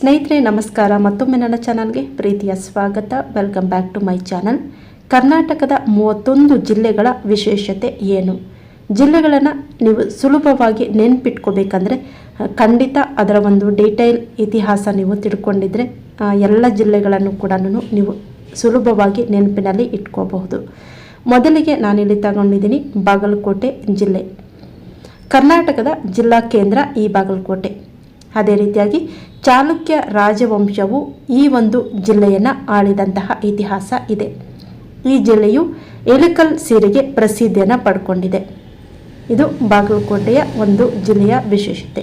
ಸ್ನೇಹಿತರೆ, ನಮಸ್ಕಾರ. ಮತ್ತೊಮ್ಮೆ ನನ್ನ ಚಾನಲ್ಗೆ ಪ್ರೀತಿಯ ಸ್ವಾಗತ. Welcome back to my channel ಕರ್ನಾಟಕದ ಮೂವತ್ತೊಂದು ಜಿಲ್ಲೆಗಳ ವಿಶೇಷತೆ ಏನು? ಜಿಲ್ಲೆಗಳನ್ನು ನೀವು ಸುಲಭವಾಗಿ ನೆನ್ಪಿಟ್ಕೋಬೇಕಂದ್ರೆ ಖಂಡಿತ ಅದರ ಒಂದು ಡೀಟೈಲ್ ಇತಿಹಾಸ ನೀವು ತಿಳ್ಕೊಂಡಿದ್ರೆ ಎಲ್ಲ ಜಿಲ್ಲೆಗಳನ್ನು ಕೂಡ ನೀವು ಸುಲಭವಾಗಿ ನೆನಪಿನಲ್ಲಿ ಇಟ್ಕೋಬಹುದು. ಮೊದಲಿಗೆ ನಾನಿಲ್ಲಿ ತಗೊಂಡಿದ್ದೀನಿ ಬಾಗಲಕೋಟೆ ಜಿಲ್ಲೆ. ಕರ್ನಾಟಕದ ಜಿಲ್ಲಾ ಕೇಂದ್ರ ಈ ಬಾಗಲಕೋಟೆ. ಅದೇ ರೀತಿಯಾಗಿ ಚಾಲುಕ್ಯ ರಾಜವಂಶವು ಈ ಒಂದು ಜಿಲ್ಲೆಯನ್ನು ಆಳಿದಂತಹ ಇತಿಹಾಸ ಇದೆ. ಈ ಜಿಲ್ಲೆಯು ಎಲಿಕಲ್ ಸೀರೆಗೆ ಪ್ರಸಿದ್ಧಿಯನ್ನು ಪಡ್ಕೊಂಡಿದೆ. ಇದು ಬಾಗಲಕೋಟೆಯ ಒಂದು ಜಿಲ್ಲೆಯ ವಿಶೇಷತೆ.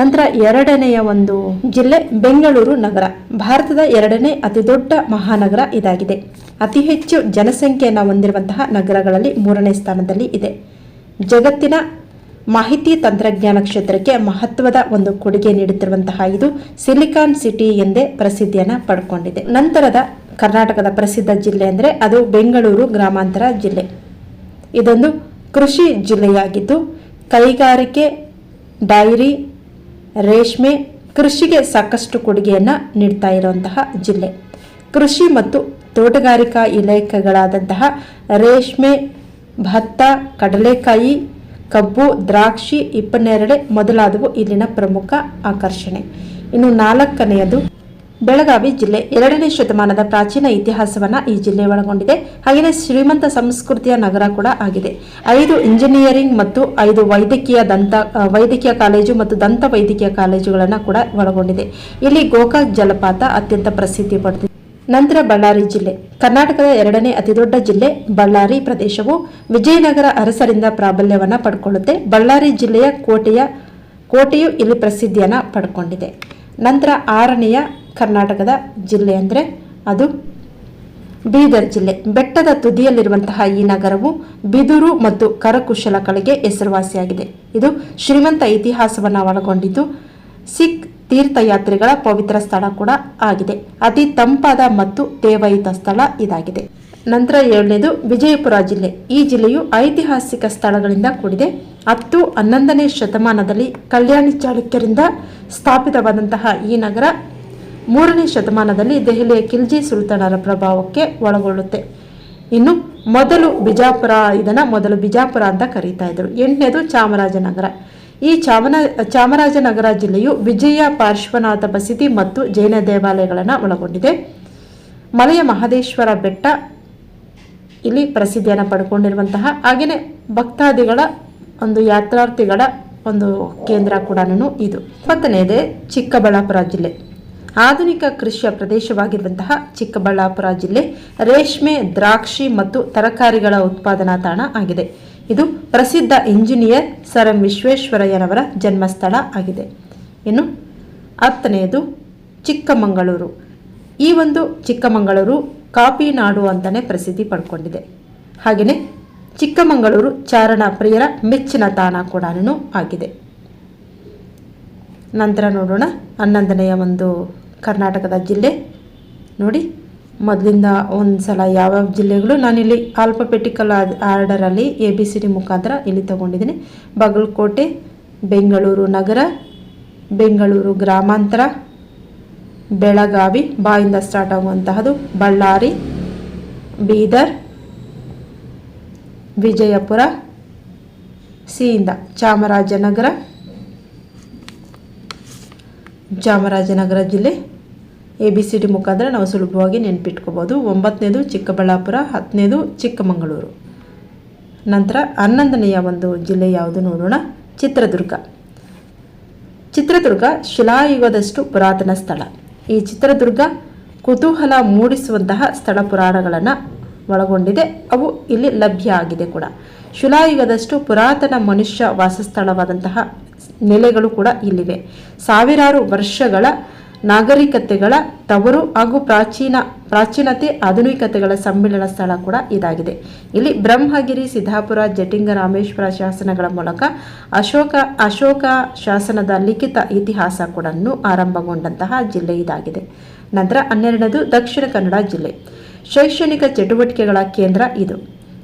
ನಂತರ ಎರಡನೆಯ ಒಂದು ಜಿಲ್ಲೆ ಬೆಂಗಳೂರು ನಗರ. ಭಾರತದ ಎರಡನೇ ಅತಿದೊಡ್ಡ ಮಹಾನಗರ ಇದಾಗಿದೆ. ಅತಿ ಹೆಚ್ಚು ಜನಸಂಖ್ಯೆಯನ್ನು ಹೊಂದಿರುವಂತಹ ನಗರಗಳಲ್ಲಿ ಮೂರನೇ ಸ್ಥಾನದಲ್ಲಿ ಇದೆ. ಜಗತ್ತಿನ ಮಾಹಿತಿ ತಂತ್ರಜ್ಞಾನ ಕ್ಷೇತ್ರಕ್ಕೆ ಮಹತ್ವದ ಒಂದು ಕೊಡುಗೆ ನೀಡುತ್ತಿರುವಂತಹ ಇದು ಸಿಲಿಕಾನ್ ಸಿಟಿ ಎಂದೇ ಪ್ರಸಿದ್ಧಿಯನ್ನು ಪಡ್ಕೊಂಡಿದೆ. ನಂತರದ ಕರ್ನಾಟಕದ ಪ್ರಸಿದ್ಧ ಜಿಲ್ಲೆ ಅಂದರೆ ಅದು ಬೆಂಗಳೂರು ಗ್ರಾಮಾಂತರ ಜಿಲ್ಲೆ. ಇದೊಂದು ಕೃಷಿ ಜಿಲ್ಲೆಯಾಗಿದ್ದು, ಕೈಗಾರಿಕೆ, ಡೈರಿ, ರೇಷ್ಮೆ ಕೃಷಿಗೆ ಸಾಕಷ್ಟು ಕೊಡುಗೆಯನ್ನು ನೀಡ್ತಾ ಇರುವಂತಹ ಜಿಲ್ಲೆ. ಕೃಷಿ ಮತ್ತು ತೋಟಗಾರಿಕಾ ಇಲಾಖೆಗಳಾದಂತಹ ರೇಷ್ಮೆ, ಭತ್ತ, ಕಡಲೆಕಾಯಿ ಕಬ್ಬು, ದ್ರಾಕ್ಷಿ ಇಪ್ಪನ್ನೆರಡೆ ಮೊದಲಾದವು ಇಲ್ಲಿನ ಪ್ರಮುಖ ಆಕರ್ಷಣೆ. ಇನ್ನು ನಾಲ್ಕನೆಯದು, ಬೆಳಗಾವಿ ಜಿಲ್ಲೆ. ಎರಡನೇ ಶತಮಾನದ ಪ್ರಾಚೀನ ಇತಿಹಾಸವನ್ನ ಈ ಜಿಲ್ಲೆ ಒಳಗೊಂಡಿದೆ. ಹಾಗೆಯೇ ಶ್ರೀಮಂತ ಸಂಸ್ಕೃತಿಯ ನಗರ ಕೂಡ ಆಗಿದೆ. ಐದು ಇಂಜಿನಿಯರಿಂಗ್ ಮತ್ತು ಐದು ವೈದ್ಯಕೀಯ ದಂತ ವೈದ್ಯಕೀಯ ಕಾಲೇಜು ಮತ್ತು ದಂತ ವೈದ್ಯಕೀಯ ಕಾಲೇಜುಗಳನ್ನು ಕೂಡ ಒಳಗೊಂಡಿದೆ. ಇಲ್ಲಿ ಗೋಕಾಕ್ ಜಲಪಾತ ಅತ್ಯಂತ ಪ್ರಸಿದ್ಧಿ ಪಡೆದಿದೆ. ನಂತರ ಬಳ್ಳಾರಿ ಜಿಲ್ಲೆ. ಕರ್ನಾಟಕದ ಎರಡನೇ ಅತಿದೊಡ್ಡ ಜಿಲ್ಲೆ ಬಳ್ಳಾರಿ ಪ್ರದೇಶವು ವಿಜಯನಗರ ಅರಸರಿಂದ ಪ್ರಾಬಲ್ಯವನ್ನು ಪಡ್ಕೊಳ್ಳುತ್ತೆ. ಬಳ್ಳಾರಿ ಜಿಲ್ಲೆಯ ಕೋಟೆಯ, ಕೋಟೆಯು ಇಲ್ಲಿ ಪ್ರಸಿದ್ಧಿಯನ್ನು ಪಡ್ಕೊಂಡಿದೆ. ನಂತರ ಆರನೆಯ ಕರ್ನಾಟಕದ ಜಿಲ್ಲೆ ಅಂದರೆ ಅದು ಬೀದರ್ ಜಿಲ್ಲೆ. ಬೆಟ್ಟದ ತುದಿಯಲ್ಲಿರುವಂತಹ ಈ ನಗರವು ಬಿದುರು ಮತ್ತು ಕರಕುಶಲ ಕಲೆಗೆ ಹೆಸರುವಾಸಿಯಾಗಿದೆ. ಇದು ಶ್ರೀಮಂತ ಇತಿಹಾಸವನ್ನು ಒಳಗೊಂಡಿದ್ದು. ಸಿಖ್ ತೀರ್ಥಯಾತ್ರಿಗಳ ಪವಿತ್ರ ಸ್ಥಳ ಕೂಡ ಆಗಿದೆ. ಅತಿ ತಂಪಾದ ಮತ್ತು ದೇವಯುತ ಸ್ಥಳ ಇದಾಗಿದೆ. ನಂತರ ಏಳನೇದು, ವಿಜಯಪುರ ಜಿಲ್ಲೆ. ಈ ಜಿಲ್ಲೆಯು ಐತಿಹಾಸಿಕ ಸ್ಥಳಗಳಿಂದ ಕೂಡಿದೆ. ಹತ್ತು ಹನ್ನೊಂದನೇ ಶತಮಾನದಲ್ಲಿ ಕಲ್ಯಾಣಿ ಚಾಲುಕ್ಯರಿಂದ ಸ್ಥಾಪಿತವಾದಂತಹ ಈ ನಗರ ಮೂರನೇ ಶತಮಾನದಲ್ಲಿ ದೆಹಲಿಯ ಖಿಲ್ಜಿ ಸುಲ್ತಾನರ ಪ್ರಭಾವಕ್ಕೆ ಒಳಗೊಳ್ಳುತ್ತೆ. ಇನ್ನು ಮೊದಲು ಬಿಜಾಪುರ ಇದನ್ನ ಮೊದಲು ಬಿಜಾಪುರ ಅಂತ ಕರೀತಾ ಇದ್ರು. ಎಂಟನೇದು ಚಾಮರಾಜನಗರ. ಈ ಚಾಮನ, ಚಾಮರಾಜನಗರ ಜಿಲ್ಲೆಯು ವಿಜಯ ಪಾರ್ಶ್ವನಾಥ ಬಸದಿ ಮತ್ತು ಜೈನ ದೇವಾಲಯಗಳನ್ನು ಒಳಗೊಂಡಿದೆ. ಮಲೆಯ ಮಹದೇಶ್ವರ ಬೆಟ್ಟ ಇಲ್ಲಿ ಪ್ರಸಿದ್ಧಿಯನ್ನು ಪಡ್ಕೊಂಡಿರುವಂತಹ ಹಾಗೆಯೇ ಭಕ್ತಾದಿಗಳ ಒಂದು ಯಾತ್ರಾರ್ಥಿಗಳ ಒಂದು ಕೇಂದ್ರ ಕೂಡ ಇದು. ಇಪ್ಪತ್ತನೇದೇ ಚಿಕ್ಕಬಳ್ಳಾಪುರ ಜಿಲ್ಲೆ. ಆಧುನಿಕ ಕೃಷಿಯ ಪ್ರದೇಶವಾಗಿರುವಂತಹ ಚಿಕ್ಕಬಳ್ಳಾಪುರ ಜಿಲ್ಲೆ ರೇಷ್ಮೆ ದ್ರಾಕ್ಷಿ ಮತ್ತು ತರಕಾರಿಗಳ ಉತ್ಪಾದನಾ ತಾಣ ಆಗಿದೆ. ಇದು ಪ್ರಸಿದ್ಧ ಇಂಜಿನಿಯರ್ ಸರ್ ಎಂ ವಿಶ್ವೇಶ್ವರಯ್ಯನವರ ಜನ್ಮಸ್ಥಳ ಆಗಿದೆ. ಇನ್ನು ಹತ್ತನೆಯದು ಚಿಕ್ಕಮಗಳೂರು. ಈ ಒಂದು ಚಿಕ್ಕಮಗಳೂರು ಕಾಫಿ ನಾಡು ಅಂತಲೇ ಪ್ರಸಿದ್ಧಿ ಪಡ್ಕೊಂಡಿದೆ. ಹಾಗೆಯೇ ಚಿಕ್ಕಮಗಳೂರು ಚಾರಣ ಪ್ರಿಯರ ಮೆಚ್ಚಿನ ತಾಣ ಕೂಡ ಆಗಿದೆ. ನಂತರ ನೋಡೋಣ ಹನ್ನೊಂದನೆಯ ಒಂದು ಕರ್ನಾಟಕದ ಜಿಲ್ಲೆ. ನೋಡಿ. ಮೊದಲಿಂದ ಒಂದು ಸಲ ಯಾವ್ಯಾವ ಜಿಲ್ಲೆಗಳು, ನಾನಿಲ್ಲಿ ಆಲ್ಪಪೆಟಿಕಲ್ ಆರ್ಡರಲ್ಲಿ ಎ ಬಿ ಸಿ ಡಿ ಮುಖಾಂತರ ಇಲ್ಲಿ ತಗೊಂಡಿದ್ದೀನಿ. ಬಾಗಲಕೋಟೆ, ಬೆಂಗಳೂರು ನಗರ, ಬೆಂಗಳೂರು ಗ್ರಾಮಾಂತರ, ಬೆಳಗಾವಿ, ಬಾಯಿಂದ ಸ್ಟಾರ್ಟ್ ಆಗುವಂತಹದ್ದು ಬಳ್ಳಾರಿ, ಬೀದರ್, ವಿಜಯಪುರ, ಸಿಯಿಂದ ಚಾಮರಾಜನಗರ ಚಾಮರಾಜನಗರ ಜಿಲ್ಲೆ. ಎ ಬಿ ಸಿ ಡಿ ಮುಖಾಂತರ ನಾವು ಸುಲಭವಾಗಿ ನೆನ್ಪಿಟ್ಕೋಬೋದು ಒಂಬತ್ತನೇದು ಚಿಕ್ಕಬಳ್ಳಾಪುರ, ಹತ್ತನೇದು ಚಿಕ್ಕಮಗಳೂರು. ನಂತರ ಹನ್ನೊಂದನೆಯ ಒಂದು ಜಿಲ್ಲೆ ಯಾವುದು ನೋಡೋಣ. ಚಿತ್ರದುರ್ಗ. ಚಿತ್ರದುರ್ಗ ಶಿಲಾಯುಗದಷ್ಟು ಪುರಾತನ ಸ್ಥಳ. ಈ ಚಿತ್ರದುರ್ಗ ಕುತೂಹಲ ಮೂಡಿಸುವಂತಹ ಸ್ಥಳ ಪುರಾಣಗಳನ್ನು ಒಳಗೊಂಡಿದೆ. ಅವು ಇಲ್ಲಿ ಲಭ್ಯ ಆಗಿದೆ ಕೂಡ. ಶಿಲಾಯುಗದಷ್ಟು ಪುರಾತನ ಮನುಷ್ಯ ವಾಸಸ್ಥಳವಾದಂತಹ ನೆಲೆಗಳು ಕೂಡ ಇಲ್ಲಿವೆ. ಸಾವಿರಾರು ವರ್ಷಗಳ ನಾಗರಿಕತೆಗಳ ತವರು ಹಾಗೂ ಪ್ರಾಚೀನ, ಪ್ರಾಚೀನತೆ ಆಧುನಿಕತೆಗಳ ಸಮ್ಮಿಳನ ಸ್ಥಳ ಕೂಡ ಇದಾಗಿದೆ. ಇಲ್ಲಿ ಬ್ರಹ್ಮಗಿರಿ, ಸಿದ್ದಾಪುರ ಜಟಿಂಗ ರಾಮೇಶ್ವರ ಶಾಸನಗಳ ಮೂಲಕ ಅಶೋಕ ಅಶೋಕ ಶಾಸನದ ಲಿಖಿತ ಇತಿಹಾಸ ಕೂಡ ಆರಂಭಗೊಂಡಂತಹ ಜಿಲ್ಲೆ ಇದಾಗಿದೆ. ನಂತರ ಹನ್ನೆರಡನೇದು ದಕ್ಷಿಣ ಕನ್ನಡ ಜಿಲ್ಲೆ. ಶೈಕ್ಷಣಿಕ ಚಟುವಟಿಕೆಗಳ ಕೇಂದ್ರ ಇದು.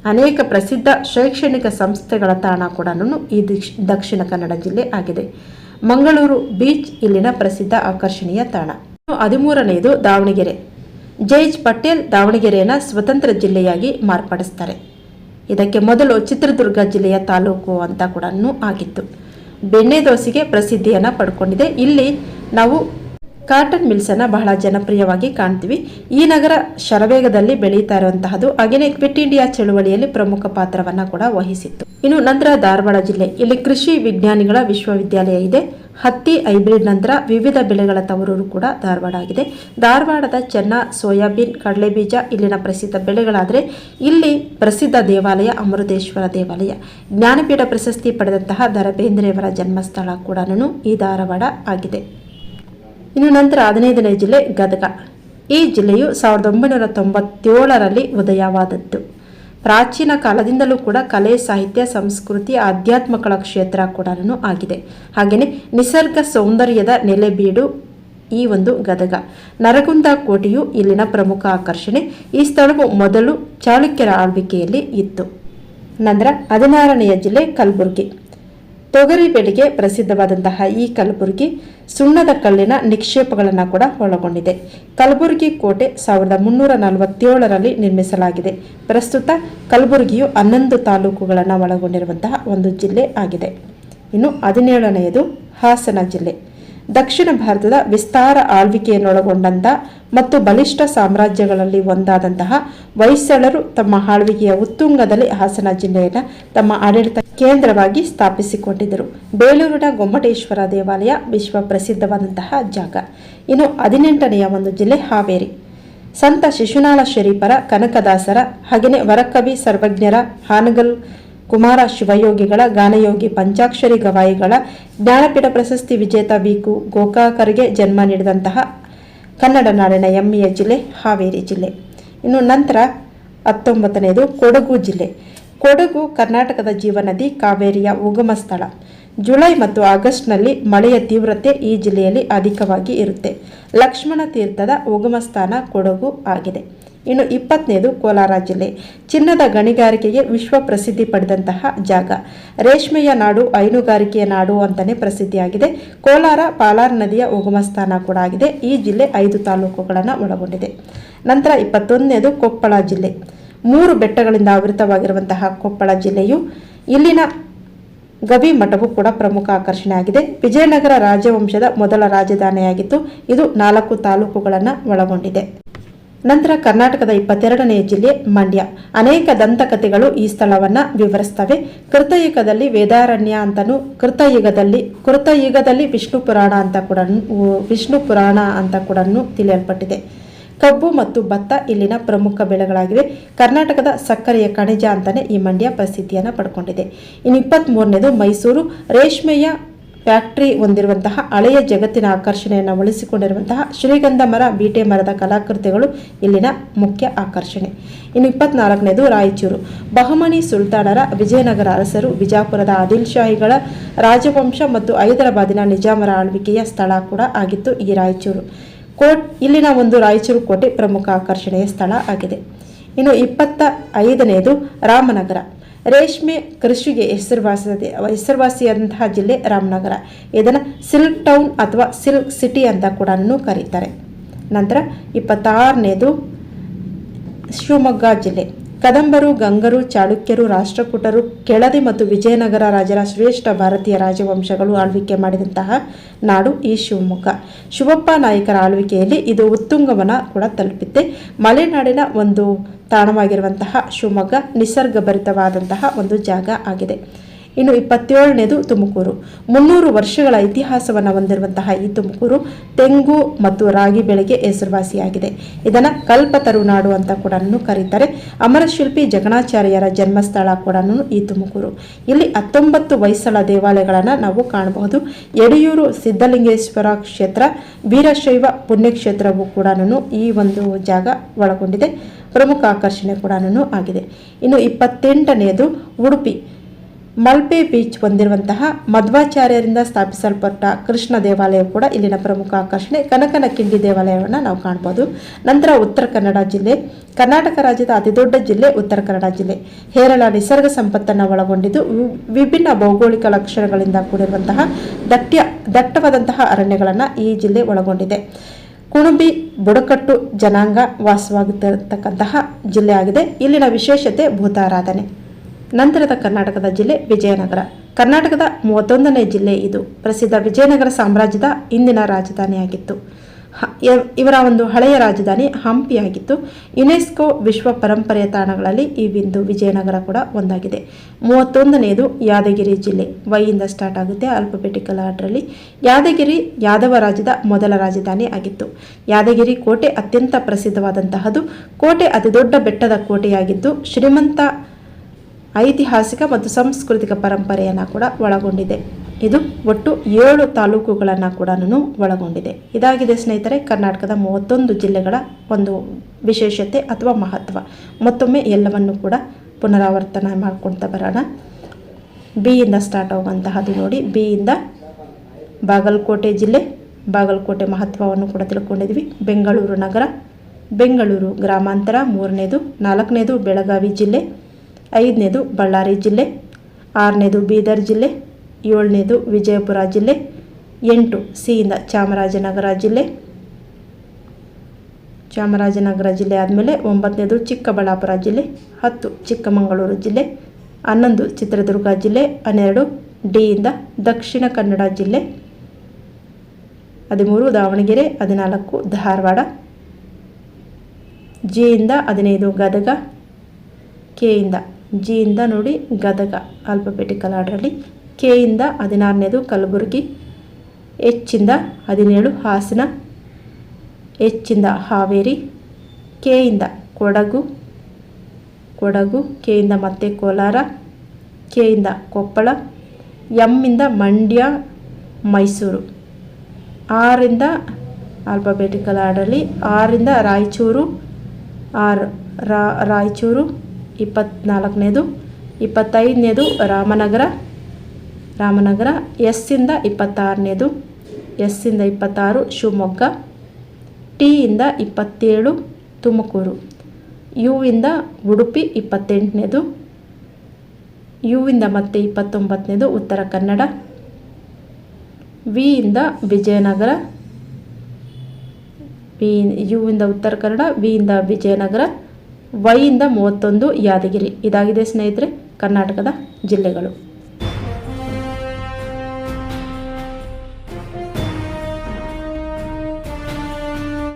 ಅನೇಕ ಪ್ರಸಿದ್ಧ ಶೈಕ್ಷಣಿಕ ಸಂಸ್ಥೆಗಳ ತಾಣ ಕೂಡ ಈ ದಿಕ್ಷ- ದಕ್ಷಿಣ ಕನ್ನಡ ಜಿಲ್ಲೆ ಆಗಿದೆ. ಮಂಗಳೂರು ಬೀಚ್ ಇಲ್ಲಿನ ಪ್ರಸಿದ್ಧ ಆಕರ್ಷಣೀಯ ತಾಣ. ಹದಿಮೂರನೆಯದು ದಾವಣಗೆರೆ. ಜೈಜ್ ಪಟೇಲ್ ದಾವಣಗೆರೆಯನ್ನು ಸ್ವತಂತ್ರ ಜಿಲ್ಲೆಯಾಗಿ ಮಾರ್ಪಡಿಸ್ತಾರೆ. ಇದಕ್ಕೆ ಮೊದಲು ಚಿತ್ರದುರ್ಗ ಜಿಲ್ಲೆಯ ತಾಲೂಕು ಅಂತ ಕೂಡ ಆಗಿತ್ತು. ಬೆಣ್ಣೆ ದೋಸೆಗೆ ಪ್ರಸಿದ್ಧಿಯನ್ನು ಪಡ್ಕೊಂಡಿದೆ. ಇಲ್ಲಿ ನಾವು ಕಾಟನ್ ಮಿಲ್ಸನ್ನು ಬಹಳ ಜನಪ್ರಿಯವಾಗಿ ಕಾಣ್ತೀವಿ. ಈ ನಗರ ಶರವೇಗದಲ್ಲಿ ಬೆಳೀತಾ ಇರುವಂತಹದ್ದು ಹಾಗೆಯೇ ಕ್ವಿಟ್ ಇಂಡಿಯಾ ಚಳುವಳಿಯಲ್ಲಿ ಪ್ರಮುಖ ಪಾತ್ರವನ್ನು ಕೂಡ ವಹಿಸಿತ್ತು. ಇನ್ನು ನಂತರ ಧಾರವಾಡ ಜಿಲ್ಲೆ. ಇಲ್ಲಿ ಕೃಷಿ ವಿಜ್ಞಾನಿಗಳ ವಿಶ್ವವಿದ್ಯಾಲಯ ಇದೆ. ಹತ್ತಿ ಹೈಬ್ರಿಡ್ ನಂತರ ವಿವಿಧ ಬೆಳೆಗಳ ತವರೂರು ಕೂಡ ಧಾರವಾಡ ಆಗಿದೆ. ಧಾರವಾಡದ ಚೆನ್ನ, ಸೋಯಾಬೀನ್, ಕಡಲೆಬೀಜ ಇಲ್ಲಿನ ಪ್ರಸಿದ್ಧ ಬೆಳೆಗಳಾದರೆ ಇಲ್ಲಿ ಪ್ರಸಿದ್ಧ ದೇವಾಲಯ ಅಮೃತೇಶ್ವರ ದೇವಾಲಯ. ಜ್ಞಾನಪೀಠ ಪ್ರಶಸ್ತಿ ಪಡೆದಂತಹ ದರಬೇಂದ್ರೆಯವರ ಜನ್ಮಸ್ಥಳ ಕೂಡ ಈ ಧಾರವಾಡ ಆಗಿದೆ. ಇನ್ನು ನಂತರ ಹದಿನೈದನೇ ಜಿಲ್ಲೆ ಗದಗ ಈ ಜಿಲ್ಲೆಯು ಸಾವಿರದ ಒಂಬೈನೂರ ತೊಂಬತ್ತೇಳರಲ್ಲಿ ಉದಯವಾದದ್ದು. ಪ್ರಾಚೀನ ಕಾಲದಿಂದಲೂ ಕೂಡ ಕಲೆ, ಸಾಹಿತ್ಯ, ಸಂಸ್ಕೃತಿ ಆಧ್ಯಾತ್ಮಗಳ ಕ್ಷೇತ್ರ ಕೂಡ ಆಗಿದೆ. ಹಾಗೆಯೇ ನಿಸರ್ಗ ಸೌಂದರ್ಯದ ನೆಲೆಬೀಡು ಈ ಒಂದು ಗದಗ ನರಗುಂದ ಕೋಟೆಯು ಇಲ್ಲಿನ ಪ್ರಮುಖ ಆಕರ್ಷಣೆ. ಈ ಸ್ಥಳವು ಮೊದಲು ಚಾಲುಕ್ಯರ ಆಳ್ವಿಕೆಯಲ್ಲಿ ಇತ್ತು. ನಂತರ ಹದಿನಾರನೆಯ ಜಿಲ್ಲೆ ಕಲಬುರಗಿ. ತೊಗರಿ ಬೆಳೆಗೆ ಪ್ರಸಿದ್ಧವಾದಂತಹ ಈ ಕಲಬುರಗಿ ಸುಣ್ಣದ ಕಲ್ಲಿನ ನಿಕ್ಷೇಪಗಳನ್ನು ಕೂಡ ಒಳಗೊಂಡಿದೆ. ಕಲಬುರಗಿ ಕೋಟೆ ಸಾವಿರದ ಮುನ್ನೂರ ನಲವತ್ತೇಳರಲ್ಲಿ ನಿರ್ಮಿಸಲಾಗಿದೆ. ಪ್ರಸ್ತುತ ಕಲಬುರಗಿಯು ಹನ್ನೊಂದು ತಾಲೂಕುಗಳನ್ನು ಒಳಗೊಂಡಿರುವಂತಹ ಒಂದು ಜಿಲ್ಲೆ ಆಗಿದೆ. ಇನ್ನು ಹದಿನೇಳನೆಯದು ಹಾಸನ ಜಿಲ್ಲೆ. ದಕ್ಷಿಣ ಭಾರತದ ವಿಸ್ತಾರ ಆಳ್ವಿಕೆಯನ್ನೊಳಗೊಂಡಂತ ಮತ್ತು ಬಲಿಷ್ಠ ಸಾಮ್ರಾಜ್ಯಗಳಲ್ಲಿ ಒಂದಾದಂತಹ ಹೊಯ್ಸಳರು ತಮ್ಮ ಆಳ್ವಿಕೆಯ ಉತ್ತುಂಗದಲ್ಲಿ ಹಾಸನ ಜಿಲ್ಲೆಯನ್ನು ತಮ್ಮ ಆಡಳಿತ ಕೇಂದ್ರವಾಗಿ ಸ್ಥಾಪಿಸಿಕೊಂಡಿದ್ದರು. ಬೇಲೂರಿನ ಗೊಮ್ಮಟೇಶ್ವರ ದೇವಾಲಯ ವಿಶ್ವ ಪ್ರಸಿದ್ಧವಾದಂತಹ ಜಾಗ. ಇನ್ನು ಹದಿನೆಂಟನೆಯ ಒಂದು ಜಿಲ್ಲೆ ಹಾವೇರಿ. ಸಂತ ಶಿಶುನಾಳ ಶರೀಫರ, ಕನಕದಾಸರ, ಹಾಗೆಯೇ ವರಕವಿ, ಸರ್ವಜ್ಞರ, ಹಾನಗಲ್ ಕುಮಾರ ಶಿವಯೋಗಿಗಳ, ಗಾನಯೋಗಿ ಪಂಚಾಕ್ಷರಿ ಗವಾಯಿಗಳ, ಜ್ಞಾನಪೀಠ ಪ್ರಶಸ್ತಿ ವಿಜೇತ ಬಿಕು ಗೋಕಾಕರಿಗೆ ಜನ್ಮ ನೀಡಿದಂತಹ ಕನ್ನಡ ನಾಡಿನ ಎಮ್ಮೆಯ ಜಿಲ್ಲೆ, ಹಾವೇರಿ ಜಿಲ್ಲೆ. ಇನ್ನು ನಂತರ ಹತ್ತೊಂಬತ್ತನೆಯದು ಕೊಡಗು ಜಿಲ್ಲೆ. ಕೊಡಗು ಕರ್ನಾಟಕದ ಜೀವನದಿ, ಕಾವೇರಿಯ ಉಗಮ ಸ್ಥಳ. ಜುಲೈ ಮತ್ತು ಆಗಸ್ಟ್ನಲ್ಲಿ ಮಳೆಯ ತೀವ್ರತೆ ಈ ಜಿಲ್ಲೆಯಲ್ಲಿ ಅಧಿಕವಾಗಿ ಇರುತ್ತೆ. ಲಕ್ಷ್ಮಣ ತೀರ್ಥದ ಉಗಮ ಸ್ಥಾನ ಕೊಡಗು ಆಗಿದೆ. ಇನ್ನು ಇಪ್ಪತ್ತನೇದು ಕೋಲಾರ ಜಿಲ್ಲೆ. ಚಿನ್ನದ ಗಣಿಗಾರಿಕೆಗೆ ವಿಶ್ವ ಪ್ರಸಿದ್ಧಿ ಪಡೆದಂತಹ ಜಾಗ. ರೇಷ್ಮೆಯ ನಾಡು, ಹೈನುಗಾರಿಕೆಯ ನಾಡು ಅಂತಲೇ ಪ್ರಸಿದ್ಧಿಯಾಗಿದೆ. ಕೋಲಾರ ಪಾಲಾರ್ ನದಿಯ ಉಗಮ ಸ್ಥಾನ ಕೂಡ ಆಗಿದೆ. ಈ ಜಿಲ್ಲೆ ಐದು ತಾಲೂಕುಗಳನ್ನು ಒಳಗೊಂಡಿದೆ. ನಂತರ ಇಪ್ಪತ್ತೊಂದನೇದು ಕೊಪ್ಪಳ ಜಿಲ್ಲೆ. ಮೂರು ಬೆಟ್ಟಗಳಿಂದ ಆವೃತವಾಗಿರುವಂತಹ ಕೊಪ್ಪಳ ಜಿಲ್ಲೆಯು ಇಲ್ಲಿನ ಗವಿ ಮಠವು ಕೂಡ ಪ್ರಮುಖ ಆಕರ್ಷಣೆಯಾಗಿದೆ. ವಿಜಯನಗರ ರಾಜವಂಶದ ಮೊದಲ ರಾಜಧಾನಿಯಾಗಿತ್ತು ಇದು ನಾಲ್ಕು ತಾಲೂಕುಗಳನ್ನು ಒಳಗೊಂಡಿದೆ. ನಂತರ ಕರ್ನಾಟಕದ ಇಪ್ಪತ್ತೆರಡನೆಯ ಜಿಲ್ಲೆ ಮಂಡ್ಯ. ಅನೇಕ ದಂತಕಥೆಗಳು ಈ ಸ್ಥಳವನ್ನು ವಿವರಿಸ್ತವೆ. ಕೃತಯುಗದಲ್ಲಿ ವೇದಾರಣ್ಯ ಅಂತನೂ, ಕೃತಯುಗದಲ್ಲಿ ಕೃತಯುಗದಲ್ಲಿ ವಿಷ್ಣು ಪುರಾಣ ಅಂತ ಕೂಡ ವಿಷ್ಣು ಪುರಾಣ ಅಂತ ಕೂಡ ತಿಳಿಯಲ್ಪಟ್ಟಿದೆ. ಕಬ್ಬು ಮತ್ತು ಭತ್ತ ಇಲ್ಲಿನ ಪ್ರಮುಖ ಬೆಳೆಗಳಾಗಿವೆ. ಕರ್ನಾಟಕದ ಸಕ್ಕರೆಯ ಕಣಿಜ ಅಂತಲೇ ಈ ಮಂಡ್ಯ ಪ್ರಸಿದ್ಧಿಯನ್ನು ಪಡ್ಕೊಂಡಿದೆ. ಇನ್ನು ಇಪ್ಪತ್ತ್ಮೂರನೇದು ಮೈಸೂರು. ರೇಷ್ಮೆಯ ಫ್ಯಾಕ್ಟ್ರಿ ಹೊಂದಿರುವಂತಹ ಹಳೆಯ ಜಗತ್ತಿನ ಆಕರ್ಷಣೆಯನ್ನು ಉಳಿಸಿಕೊಂಡಿರುವಂತಹ ಶ್ರೀಗಂಧ ಮರ, ಬೀಟೆ ಮರದ ಕಲಾಕೃತಿಗಳು ಇಲ್ಲಿನ ಮುಖ್ಯ ಆಕರ್ಷಣೆ. ಇನ್ನು ಇಪ್ಪತ್ನಾಲ್ಕನೇದು ರಾಯಚೂರು. ಬಹಮನಿ ಸುಲ್ತಾನರ ವಿಜಯನಗರ ಅರಸರು ಬಿಜಾಪುರದ ಆದಿಲ್ ಶಾಹಿಗಳ ರಾಜವಂಶ ಮತ್ತು ಹೈದರಾಬಾದಿನ ನಿಜಾಮರ ಆಳ್ವಿಕೆಯ ಸ್ಥಳ ಕೂಡ ಆಗಿತ್ತು ಈ ರಾಯಚೂರು. ಕೋಟ್, ಇಲ್ಲಿನ ಒಂದು ರಾಯಚೂರು ಕೋಟೆ ಪ್ರಮುಖ ಆಕರ್ಷಣೆಯ ಸ್ಥಳ ಆಗಿದೆ. ಇನ್ನು ಇಪ್ಪತ್ತ ಐದನೆಯದು ರಾಮನಗರ. ರೇಷ್ಮೆ ಕೃಷಿಗೆ ಹೆಸರುವಾಸಿ ಹೆಸರುವಾಸಿಯಾದಂತಹ ಜಿಲ್ಲೆ ರಾಮನಗರ. ಇದನ್ನು ಸಿಲ್ಕ್ ಟೌನ್ ಅಥವಾ ಸಿಲ್ಕ್ ಸಿಟಿ ಅಂತ ಕೂಡ ಕರೀತಾರೆ. ನಂತರ ಇಪ್ಪತ್ತಾರನೇದು ಶಿವಮೊಗ್ಗ ಜಿಲ್ಲೆ. ಕದಂಬರು, ಗಂಗರು, ಚಾಳುಕ್ಯರು, ರಾಷ್ಟ್ರಕೂಟರು, ಕೆಳದಿ ಮತ್ತು ವಿಜಯನಗರ ರಾಜರ ಶ್ರೇಷ್ಠ ಭಾರತೀಯ ರಾಜವಂಶಗಳು ಆಳ್ವಿಕೆ ಮಾಡಿದಂತಹ ನಾಡು ಈ ಶಿವಮೊಗ್ಗ. ಶಿವಪ್ಪ ನಾಯಕರ ಆಳ್ವಿಕೆಯಲ್ಲಿ ಇದು ಉತ್ತುಂಗವನ ಕೂಡ ತಲುಪಿತ್ತೆ. ಮಲೆನಾಡಿನ ಒಂದು ತಾಣವಾಗಿರುವಂತಹ ಶಿವಮೊಗ್ಗ ನಿಸರ್ಗಭರಿತವಾದಂತಹ ಒಂದು ಜಾಗ ಆಗಿದೆ. ಇನ್ನು ಇಪ್ಪತ್ತೇಳನೇದು ತುಮಕೂರು. ಮುನ್ನೂರು ವರ್ಷಗಳ ಇತಿಹಾಸವನ್ನು ಹೊಂದಿರುವಂತಹ ಈ ತುಮಕೂರು ತೆಂಗು ಮತ್ತು ರಾಗಿ ಬೆಳೆಗೆ ಹೆಸರುವಾಸಿಯಾಗಿದೆ. ಇದನ್ನು ಕಲ್ಪತರುನಾಡು ಅಂತ ಕೂಡ ಕರೀತಾರೆ. ಅಮರಶಿಲ್ಪಿ ಜಗಣಾಚಾರ್ಯರ ಜನ್ಮಸ್ಥಳ ಕೂಡ ಈ ತುಮಕೂರು. ಇಲ್ಲಿ ಹತ್ತೊಂಬತ್ತು ಹೊಯ್ಸಳ ದೇವಾಲಯಗಳನ್ನು ನಾವು ಕಾಣಬಹುದು. ಯಡಿಯೂರು ಸಿದ್ಧಲಿಂಗೇಶ್ವರ ಕ್ಷೇತ್ರ, ವೀರಶೈವ ಪುಣ್ಯಕ್ಷೇತ್ರವು ಕೂಡ ಈ ಒಂದು ಜಾಗ ಒಳಗೊಂಡಿದೆ. ಪ್ರಮುಖ ಆಕರ್ಷಣೆ ಕೂಡ ಆಗಿದೆ. ಇನ್ನು ಇಪ್ಪತ್ತೆಂಟನೆಯದು ಉಡುಪಿ. ಮಲ್ಪೆ ಬೀಚ್ ಹೊಂದಿರುವಂತಹ ಮಧ್ವಾಚಾರ್ಯರಿಂದ ಸ್ಥಾಪಿಸಲ್ಪಟ್ಟ ಕೃಷ್ಣ ದೇವಾಲಯ ಕೂಡ ಇಲ್ಲಿನ ಪ್ರಮುಖ ಆಕರ್ಷಣೆ. ಕನಕನ ಕಿಂಡಿ ದೇವಾಲಯವನ್ನು ನಾವು ಕಾಣ್ಬೋದು. ನಂತರ ಉತ್ತರ ಕನ್ನಡ ಜಿಲ್ಲೆ, ಕರ್ನಾಟಕ ರಾಜ್ಯದ ಅತಿದೊಡ್ಡ ಜಿಲ್ಲೆ, ಉತ್ತರ ಕನ್ನಡ ಜಿಲ್ಲೆ. ಹೇರಳ ನಿಸರ್ಗ ಸಂಪತ್ತನ್ನು ಒಳಗೊಂಡಿದ್ದು ವಿಭಿನ್ನ ಭೌಗೋಳಿಕ ಲಕ್ಷಣಗಳಿಂದ ಕೂಡಿರುವಂತಹ ದಟ್ಟ ದಟ್ಟವಾದಂತಹ ಅರಣ್ಯಗಳನ್ನು ಈ ಜಿಲ್ಲೆ ಒಳಗೊಂಡಿದೆ. ಕುಣುಬಿ, ಬುಡಕಟ್ಟು, ಜನಾಂಗ ವಾಸವಾಗುತ್ತಿರತಕ್ಕಂತಹ ಜಿಲ್ಲೆಯಾಗಿದೆ ಇಲ್ಲಿನ ವಿಶೇಷತೆ ಭೂತಾರಾಧನೆ. ನಂತರದ ಕರ್ನಾಟಕದ ಜಿಲ್ಲೆ ವಿಜಯನಗರ. ಕರ್ನಾಟಕದ ಮೂವತ್ತೊಂದನೇ ಜಿಲ್ಲೆ ಇದು. ಪ್ರಸಿದ್ಧ ವಿಜಯನಗರ ಸಾಮ್ರಾಜ್ಯದ ಇಂದಿನ ರಾಜಧಾನಿಯಾಗಿತ್ತು. ಇವರ ಒಂದು ಹಳೆಯ ರಾಜಧಾನಿ ಹಂಪಿಯಾಗಿತ್ತು. ಯುನೆಸ್ಕೋ ವಿಶ್ವ ಪರಂಪರೆಯ ತಾಣಗಳಲ್ಲಿ ಈ ಬಿಂದು ವಿಜಯನಗರ ಕೂಡ ಒಂದಾಗಿದೆ. ಮೂವತ್ತೊಂದನೆಯದು ಯಾದಗಿರಿ ಜಿಲ್ಲೆ. ವೈಯಿಂದ ಸ್ಟಾರ್ಟ್ ಆಗುತ್ತೆ ಅಲ್ಪಬೆಟಿಕಲ್ ಆರ್ಡ್ರಲ್ಲಿ ಯಾದಗಿರಿ ಯಾದವ ರಾಜ್ಯದ ಮೊದಲ ರಾಜಧಾನಿ ಆಗಿತ್ತು. ಯಾದಗಿರಿ ಕೋಟೆ ಅತ್ಯಂತ ಪ್ರಸಿದ್ಧವಾದಂತಹದು. ಕೋಟೆ ಅತಿದೊಡ್ಡ ಬೆಟ್ಟದ ಕೋಟೆಯಾಗಿದ್ದು ಶ್ರೀಮಂತ ಐತಿಹಾಸಿಕ ಮತ್ತು ಸಾಂಸ್ಕೃತಿಕ ಪರಂಪರೆಯನ್ನು ಕೂಡ ಒಳಗೊಂಡಿದೆ. ಇದು ಒಟ್ಟು ಏಳು ತಾಲೂಕುಗಳನ್ನು ಕೂಡ ಒಳಗೊಂಡಿದೆ. ಇದಾಗಿದೆ ಸ್ನೇಹಿತರೆ, ಕರ್ನಾಟಕದ ಮೂವತ್ತೊಂದು ಜಿಲ್ಲೆಗಳ ಒಂದು ವಿಶೇಷತೆ ಅಥವಾ ಮಹತ್ವ. ಮತ್ತೊಮ್ಮೆ ಎಲ್ಲವನ್ನು ಕೂಡ ಪುನರಾವರ್ತನೆ ಮಾಡ್ಕೊಳ್ತಾ ಬರೋಣ. ಬಿಯಿಂದ ಸ್ಟಾರ್ಟ್ ಆಗುವಂತಹದ್ದು ನೋಡಿ. ಬಿಯಿಂದ ಬಾಗಲಕೋಟೆ ಜಿಲ್ಲೆ. ಬಾಗಲಕೋಟೆ ಮಹತ್ವವನ್ನು ಕೂಡ ತಿಳ್ಕೊಂಡಿದ್ವಿ. ಬೆಂಗಳೂರು ನಗರ. ಬೆಂಗಳೂರು ಗ್ರಾಮಾಂತರ. ಮೂರನೇದು, ನಾಲ್ಕನೇದು ಬೆಳಗಾವಿ ಜಿಲ್ಲೆ. ಐದನೇದು ಬಳ್ಳಾರಿ ಜಿಲ್ಲೆ, ಆರನೇದು ಬೀದರ್ ಜಿಲ್ಲೆ, ಏಳನೇದು ವಿಜಯಪುರ ಜಿಲ್ಲೆ, ಎಂಟು ಸಿಯಿಂದ ಚಾಮರಾಜನಗರ ಜಿಲ್ಲೆ. ಚಾಮರಾಜನಗರ ಜಿಲ್ಲೆ ಆದಮೇಲೆ ಒಂಬತ್ತನೇದು ಚಿಕ್ಕಬಳ್ಳಾಪುರ ಜಿಲ್ಲೆ, ಹತ್ತು ಚಿಕ್ಕಮಗಳೂರು ಜಿಲ್ಲೆ, ಹನ್ನೊಂದು ಚಿತ್ರದುರ್ಗ ಜಿಲ್ಲೆ, ಹನ್ನೆರಡು ಡಿಯಿಂದ ದಕ್ಷಿಣ ಕನ್ನಡ ಜಿಲ್ಲೆ. ಹದಿಮೂರು ದಾವಣಗೆರೆ, ಹದಿನಾಲ್ಕು ಧಾರವಾಡ. ಜಿಯಿಂದ ಹದಿನೈದು ಗದಗ ಕೆಯಿಂದ ಜಿಯಿಂದ ನೋಡಿ ಗದಗ ಆಲ್ಫಬೆಟಿಕಲ್ ಆರ್ಡ್ರಲ್ಲಿ ಇಂದ ಹದಿನಾರನೇದು ಕಲಬುರಗಿ ಇಂದ ಹದಿನೇಳು ಹಾಸನ, ಎಚ್ಚಿಂದ ಹಾವೇರಿ ಕೆ ಇಂದ ಕೊಡಗು ಕೊಡಗು ಕೆ ಇಂದ ಮತ್ತೆ ಕೋಲಾರ ಕೆ ಇಂದ ಕೊಪ್ಪಳ ಎಮ್ಮಿಂದ ಮಂಡ್ಯ, ಮೈಸೂರು. ಆರಿಂದ ಆಲ್ಫಾಬೆಟಿಕಲ್ ಆರ್ಡರ್ಲಿ ಆರಿಂದ ರಾಯಚೂರು, ಆರ್ ರಾಯಚೂರು ಇಪ್ಪತ್ತ್ನಾಲ್ಕನೇದು ಇಪ್ಪತ್ತೈದನೇದು ರಾಮನಗರ ರಾಮನಗರ ಎಸ್ಸಿಂದ ಇಪ್ಪತ್ತಾರನೇದು ಎಸ್ಸಿಂದ ಇಪ್ಪತ್ತಾರು ಶಿವಮೊಗ್ಗ ಟಿಯಿಂದ ಇಪ್ಪತ್ತೇಳು ತುಮಕೂರು ಯುವಿಂದ ಉಡುಪಿ ಇಪ್ಪತ್ತೆಂಟನೇದು ಯುವಿಂದ ಮತ್ತೆ ಇಪ್ಪತ್ತೊಂಬತ್ತನೇದು ಉತ್ತರ ಕನ್ನಡ ವಿಯಿಂದ ವಿಜಯನಗರ, ವಿ ಯುವಿಂದ ಉತ್ತರ ಕನ್ನಡ ವಿಯಿಂದ ವಿಜಯನಗರ ವೈಯಿಂದ ಮೂವತ್ತೊಂದು ಯಾದಗಿರಿ. ಇದಾಗಿದೆ ಸ್ನೇಹಿತರೆ ಕರ್ನಾಟಕದ ಜಿಲ್ಲೆಗಳು.